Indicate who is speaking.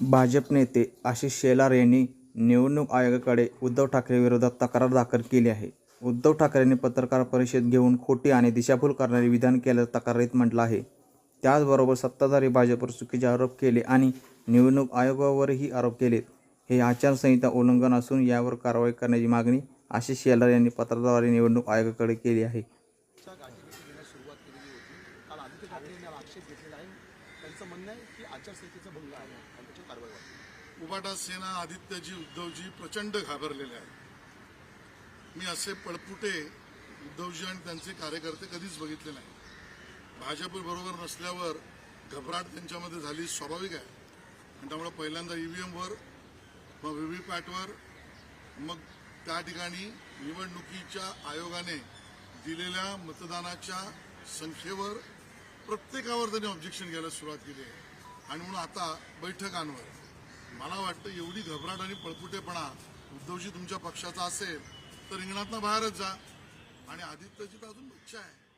Speaker 1: भाजप नेते आशिष शेलार यांनी निवडणूक आयोगाकडे उद्धव ठाकरे विरोधात तक्रार दाखल केली आहे. उद्धव ठाकरेंनी पत्रकार परिषद घेऊन खोटी आणि दिशाभूल करणारी विधान केल्याचं तक्रारीत म्हटलं आहे. त्याचबरोबर सत्ताधारी भाजपवर चुकीचे आरोप केले आणि निवडणूक आयोगावरही आरोप केलेत हे आचारसंहिता उल्लंघन असून यावर कारवाई करण्याची मागणी आशिष शेलार यांनी पत्राद्वारे निवडणूक आयोगाकडे केली आहे.
Speaker 2: त्यांचं म्हणणं आहे की आचारसंहितेचा भंग आहे आणि कारवाई व्हावी.
Speaker 3: उबाटा सेना आदित्यजी उद्धवजी प्रचंड घाबरलेले आहेत. मी असे पळपुटे उद्धवजी आणि त्यांचे कार्यकर्ते कधीच बघितले नाही. भाजप बरोबर नसल्यावर घबराट त्यांच्यामध्ये झाली स्वाभाविक आहे. आणि त्यामुळे पहिल्यांदा ईव्हीएमवर मग पॅटवर मग त्या ठिकाणी निवडणुकीच्या आयोगाने दिलेल्या मतदानाच्या संख्येवर प्रत्येकावर त्यांनी ऑब्जेक्शन घ्यायला सुरुवात केली आहे. आणि म्हणून आता बैठकांवर मला वाटतं एवढी घबराट आणि पळपुटेपणा उद्धवजी तुमच्या पक्षाचा असेल तर रिंगणातनं बाहेरच जा. आणि आदित्यजी तर अजून इच्छा आहे.